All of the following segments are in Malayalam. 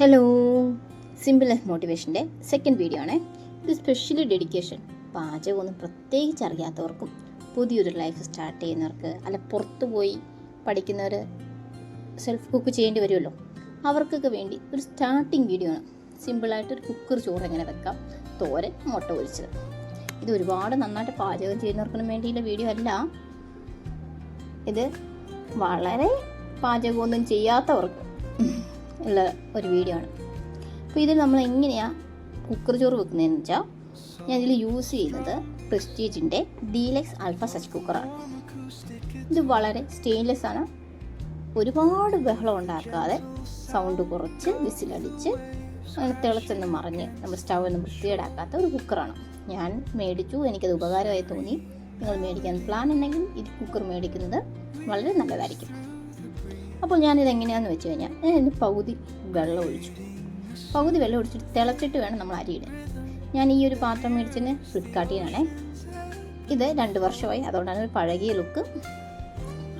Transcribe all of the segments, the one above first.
ഹലോ സിമ്പിൾ ലൈഫ് മോട്ടിവേഷന്റെ സെക്കൻഡ് വീഡിയോ ആണ്. ഇത് സ്പെഷ്യലി ഡെഡിക്കേഷൻ പാചകമൊന്നും പ്രത്യേകിച്ച് അറിയാത്തവർക്കും പുതിയൊരു ലൈഫ് സ്റ്റാർട്ട് ചെയ്യുന്നവർക്ക് അല്ല പുറത്തു പോയി പഠിക്കുന്നവർ സെൽഫ് കുക്ക് ചെയ്യേണ്ടി വരുമല്ലോ. അവർക്കൊക്കെ വേണ്ടി ഒരു സ്റ്റാർട്ടിങ് വീഡിയോ ആണ്. സിമ്പിളായിട്ട് ഒരു കുക്കർ ചോറ് എങ്ങനെ വെക്കാം. തോരൻ മുട്ട പൊരിച്ചത്. ഇത് ഒരുപാട് നന്നായിട്ട് പാചകം ചെയ്യുന്നവർക്കും വേണ്ടിയുള്ള വീഡിയോ അല്ല. ഇത് വളരെ പാചകമൊന്നും ചെയ്യാത്തവർക്ക് ഉള്ള ഒരു വീഡിയോ ആണ്. അപ്പോൾ ഇതിൽ നമ്മൾ എങ്ങനെയാണ് കുക്കർ ചോറ് വെക്കുന്നതെന്ന് വെച്ചാൽ ഞാൻ ഇതിൽ യൂസ് ചെയ്യുന്നത് പ്രസ്റ്റീജിന്റെ ഡീലക്സ് ആൽഫ സച്ച് കുക്കറാണ് ഇത് വളരെ സ്റ്റെയിൻലെസ് ആണ്. ഒരുപാട് ബഹളം ഉണ്ടാക്കാതെ സൗണ്ട് കുറച്ച് വിസിലടിച്ച് അങ്ങനെ തിളച്ചൊന്ന് മറിഞ്ഞ് നമ്മൾ സ്റ്റവ് ഒന്നും ഒരു കുക്കറാണ് ഞാൻ മേടിച്ചു എനിക്കത് ഉപകാരമായി തോന്നി. നിങ്ങൾ മേടിക്കാൻ പ്ലാൻ ഉണ്ടെങ്കിൽ ഇത് കുക്കർ മേടിക്കുന്നത് വളരെ നല്ലതായിരിക്കും. അപ്പോൾ ഞാനിത് എങ്ങനെയാണെന്ന് വെച്ച് കഴിഞ്ഞാൽ ഞാൻ പകുതി വെള്ളം ഒഴിച്ചു. പകുതി വെള്ളം ഒഴിച്ചിട്ട് തിളച്ചിട്ട് വേണം നമ്മൾ അരി ഇടാൻ. ഞാൻ ഈ ഒരു പാത്രം മേടിച്ചതിന് ഫ്ലിപ്കാർട്ടിനാണേ ഇത് രണ്ട് വർഷമായി. അതുകൊണ്ടാണ് ഒരു പഴകിയ ലുക്ക്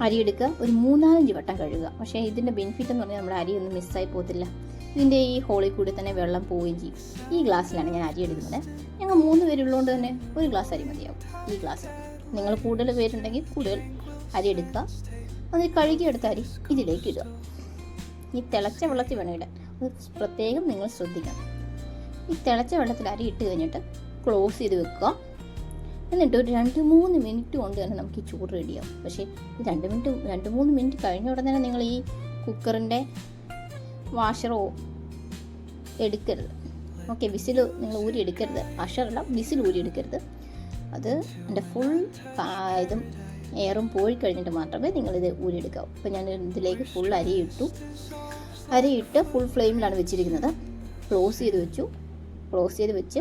അരി എടുക്കുക. ഒരു മൂന്നാലഞ്ച് വട്ടം കഴുകുക. പക്ഷേ ഇതിന്റെ ബെനിഫിറ്റ് എന്ന് പറഞ്ഞാൽ നമ്മുടെ അരി ഒന്നും മിസ്സായി പോകത്തില്ല. ഇതിന്റെ ഈ ഹോളിൽ കൂടി തന്നെ വെള്ളം പോവുകയും ചെയ്യും. ഈ ഗ്ലാസ്സിലാണ് ഞാൻ അരി എടുക്കുന്നത്. ഞങ്ങൾ മൂന്ന് പേരുള്ളതുകൊണ്ട് തന്നെ ഒരു ഗ്ലാസ് അരി മതിയാവും. ഈ ഗ്ലാസ്. നിങ്ങൾ കൂടുതൽ പേരുണ്ടെങ്കിൽ കൂടുതൽ അരി എടുക്കുക. അത് കഴുകിയെടുത്ത അരി ഇതിലേക്ക് ഇടുക ഈ തിളച്ച വെള്ളത്തിൽ വേണം ഇടാൻ. അത് പ്രത്യേകം നിങ്ങൾ ശ്രദ്ധിക്കണം. ഈ തിളച്ച വെള്ളത്തിൽ അരി ഇട്ട് കഴിഞ്ഞിട്ട് ക്ലോസ് ചെയ്ത് വെക്കുക. എന്നിട്ട് ഒരു രണ്ട് മൂന്ന് മിനിറ്റ് കൊണ്ട് തന്നെ നമുക്ക് ഈ ചൂട് റെഡിയാവും പക്ഷേ രണ്ട് മിനിറ്റ് രണ്ട് മൂന്ന് മിനിറ്റ് കഴിഞ്ഞ ഉടനെ തന്നെ നിങ്ങൾ ഈ കുക്കറിന്റെ വാഷറോ എടുക്കരുത്. ഓക്കെ വിസിൽ നിങ്ങൾ ഊരി എടുക്കരുത്. വാഷറല്ല വിസിൽ ഊരി എടുക്കരുത്. അത് എന്റെ ഫുൾ ഇതും എയറും പോയി കഴിഞ്ഞിട്ട് മാത്രമേ നിങ്ങളിത് ഊരിയെടുക്കാവൂ. അപ്പോൾ ഞാൻ ഇതിലേക്ക് ഫുൾ അരി ഇട്ടു അരി ഇട്ട് ഫുൾ ഫ്ലെയിമിലാണ് വെച്ചിരിക്കുന്നത്. ക്ലോസ് ചെയ്ത് വെച്ചു. ക്ലോസ് ചെയ്ത് വെച്ച്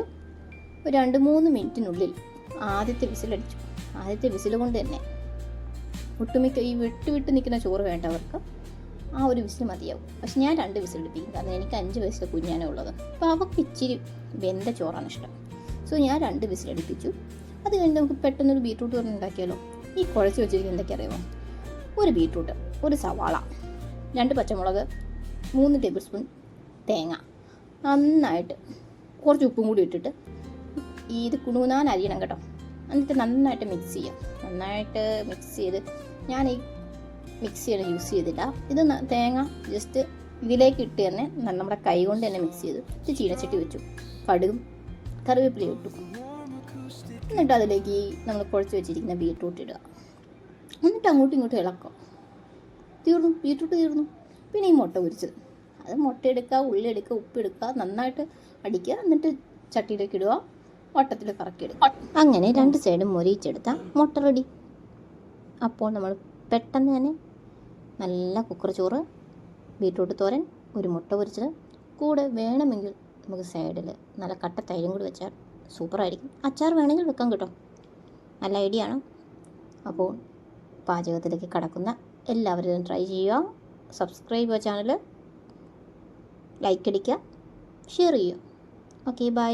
ഒരു രണ്ട് മൂന്ന് മിനിറ്റിനുള്ളിൽ ആദ്യത്തെ വിസിലടിച്ചു ആദ്യത്തെ വിസിൽ കൊണ്ട് തന്നെ ഒട്ടുമിക്ക ഈ വിട്ട് വിട്ട് നിൽക്കുന്ന ചോറ് വേണ്ടവർക്ക് ആ ഒരു വിസിൽ മതിയാവും. പക്ഷെ ഞാൻ രണ്ട് വിസിൽ എടുപ്പിക്കും. കാരണം എനിക്ക് അഞ്ച് വയസ്സിലെ കുഞ്ഞാനേ ഉള്ളത്. അപ്പോൾ അവർക്ക് ഇച്ചിരി വെന്ത ചോറാണ് ഇഷ്ടം. സോ ഞാൻ രണ്ട് വിസിലടിപ്പിച്ചു അത് കഴിഞ്ഞ് നമുക്ക് പെട്ടെന്നൊരു ബീട്രൂട്ട് പറഞ്ഞ് ഉണ്ടാക്കിയാലോ? ഈ കുഴച്ച് വെച്ചിരിക്കുന്ന എന്തൊക്കെ അറിയുമോ ഒരു ബീട്രൂട്ട് ഒരു സവാള രണ്ട് പച്ചമുളക് മൂന്ന് ടേബിൾ സ്പൂൺ തേങ്ങ. നന്നായിട്ട് കുറച്ച് ഉപ്പും കൂടി ഇട്ടിട്ട് ഈ ഇത് കുണുകുന്നാൻ അരിയണം കേട്ടോ. എന്നിട്ട് നന്നായിട്ട് മിക്സ് ചെയ്യാം. നന്നായിട്ട് മിക്സ് ചെയ്ത് ഞാൻ ഈ മിക്സ് ചെയ്യണം യൂസ് ചെയ്തില്ല ഇത് തേങ്ങ ജസ്റ്റ് ഇതിലേക്ക് ഇട്ട് തന്നെ നമ്മുടെ കൈ കൊണ്ട് തന്നെ മിക്സ് ചെയ്ത് ഇത് ചീനച്ചട്ടി വെച്ചു. കടുകും കറിവേപ്പിലയും ഇട്ടു. എന്നിട്ട് അതിലേക്ക് ഈ നമ്മൾ കുഴച്ച് വെച്ചിരിക്കുന്ന ബീട്രൂട്ട് ഇടുക. എന്നിട്ട് അങ്ങോട്ടും ഇങ്ങോട്ടും ഇളക്കുക. തീർന്നു? ബീട്രൂട്ട് തീർന്നു? പിന്നെ ഈ മുട്ട പൊരിച്ചത്. അത് മുട്ട എടുക്കുക ഉള്ളി എടുക്കുക ഉപ്പ് എടുക്കുക നന്നായിട്ട് അടിക്കുക. എന്നിട്ട് ചട്ടിയിലേക്ക് ഇടുക വട്ടത്തിൽ കറക്കി എടുക്കുക അങ്ങനെ രണ്ട് സൈഡും മൊരിയിച്ചെടുത്ത മുട്ട റെഡി അപ്പോൾ നമ്മൾ പെട്ടെന്ന് തന്നെ നല്ല കുക്കർ ചോറ് ബീട്രൂട്ട് തോരൻ ഒരു മുട്ട പൊരിച്ചത്. കൂടെ വേണമെങ്കിൽ നമുക്ക് സൈഡിൽ നല്ല കട്ട തൈരും കൂടി വെച്ചാൽ സൂപ്പറായിരിക്കും. അച്ചാർ വേണമെങ്കിൽ വെക്കാം കേട്ടോ. നല്ല ഐഡിയ ആണ്. അപ്പോൾ പാചകത്തിലേക്ക് കടക്കുന്ന എല്ലാവരും ട്രൈ ചെയ്യുക. സബ്സ്ക്രൈബ് ചാനൽ ലൈക്ക് അടിക്കുക. ഷെയർ ചെയ്യുക. Okay bye.